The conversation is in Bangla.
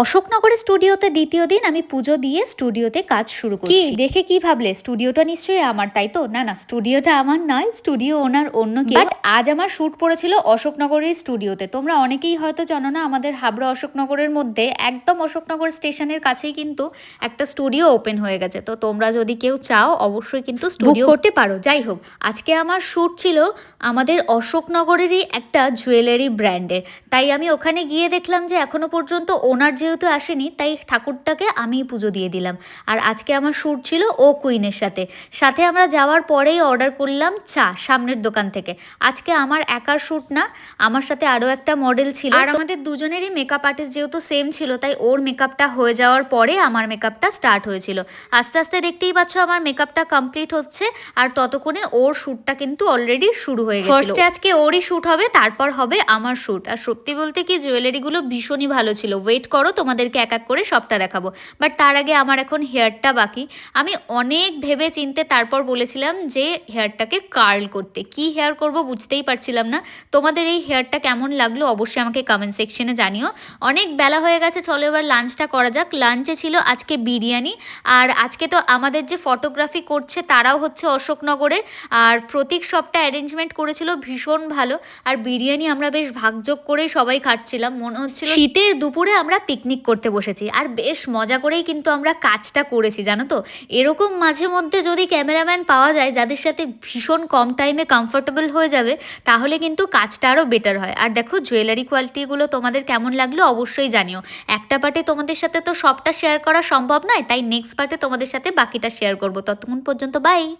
অশোকনগরের স্টুডিওতে দ্বিতীয় দিন আমি পুজো দিয়ে স্টুডিওতে কাজ শুরু করছি। দেখে কি ভাবলে? স্টুডিওটা নিশ্চয়ই আমার তাই তো? না না স্টুডিওটা আমার নয় স্টুডিও ওনার অন্য কেউ। বাট আজ আমার শ্যুট পড়েছিল অশোকনগরের স্টুডিওতে। তোমরা অনেকেই হয়তো জানো না আমাদের হাবড়া অশোকনগরের মধ্যে একদম অশোকনগর স্টেশনের কাছেই কিন্তু একটা স্টুডিও ওপেন হয়ে গেছে। তো তোমরা যদি কেউ চাও অবশ্যই কিন্তু স্টুডিও করতে পারো। যাই হোক আজকে আমার শ্যুট ছিল আমাদের অশোকনগরেরই একটা জুয়েলারি ব্র্যান্ডের। তাই আমি ওখানে গিয়ে দেখলাম যে এখনও পর্যন্ত ওনার যেহেতু আসেনি, তাই ঠাকুরটাকে আমি পুজো দিয়ে দিলাম। আর আজকে আমার শ্যুট ছিল ও কুইনের সাথে। সাথে আমরা যাওয়ার পরেই অর্ডার করলাম চা সামনের দোকান থেকে। আজকে আমার একার শ্যুট না, আমার সাথে আরও একটা মডেল ছিল। আর আমাদের দুজনেরই মেকআপ আর্টিস্ট যেহেতু সেম ছিল, তাই ওর মেকআপটা হয়ে যাওয়ার পরে আমার মেকআপটা স্টার্ট হয়েছিল। আস্তে আস্তে দেখতেই পাচ্ছ আমার মেকআপটা কমপ্লিট হচ্ছে, আর ততক্ষণে ওর শ্যুটটা কিন্তু অলরেডি শুরু হয়ে গেছে ফার্স্টে আজকে ওরই শ্যুট হবে, তারপর হবে আমার শ্যুট আর সত্যি বলতে কি জুয়েলারিগুলো ভীষণই ভালো ছিল। ওয়েট করো তোমাদেরকে এক এক করে সবটা দেখাবো। বাট তার আগে আমার এখন হেয়ারটা বাকি। আমি অনেক ভেবে চিনতে তারপর বলেছিলাম যে হেয়ারটাকে কার্ল করতে। কি হেয়ার করব বুঝতেই পারছিলাম না। তোমাদের এই হেয়ারটা কেমন লাগল অবশ্যই আমাকে কমেন্ট সেকশনে জানিও। অনেক বেলা হয়ে গেছে, চলো এবার লাঞ্চটা করা যাক। লাঞ্চে ছিল আজকে বিরিয়ানি। আর আজকে তো আমাদের যে ফটোগ্রাফি করছে তারাও হচ্ছে অশোকনগরের। আর প্রতীক সবটা অ্যারেঞ্জমেন্ট করেছিল, ভীষণ ভালো। আর বিরিয়ানি আমরা বেশ ভাগযোগ করেই সবাই খাচ্ছিলাম। মনে হচ্ছিল শীতের দুপুরে আমরা পিকনিক করতে বসেছি। আর বেশ মজা করেই কিন্তু আমরা কাজটা করেছি, জানো তো? এরকম মাঝে মধ্যে যদি ক্যামেরাম্যান পাওয়া যায়, যাদের সাথে ভীষণ কম টাইমে কমফোর্টেবল হয়ে যাবে, তাহলে কিন্তু কাজটা আরও বেটার হয়। আর দেখো জুয়েলারি কোয়ালিটিগুলো তোমাদের কেমন লাগল অবশ্যই জানিও। একটা পার্টে তোমাদের সাথে তো সবটা শেয়ার করা সম্ভব নয়, তাই নেক্সট পার্টে তোমাদের সাথে বাকিটা শেয়ার করব। ততক্ষণ পর্যন্ত বাই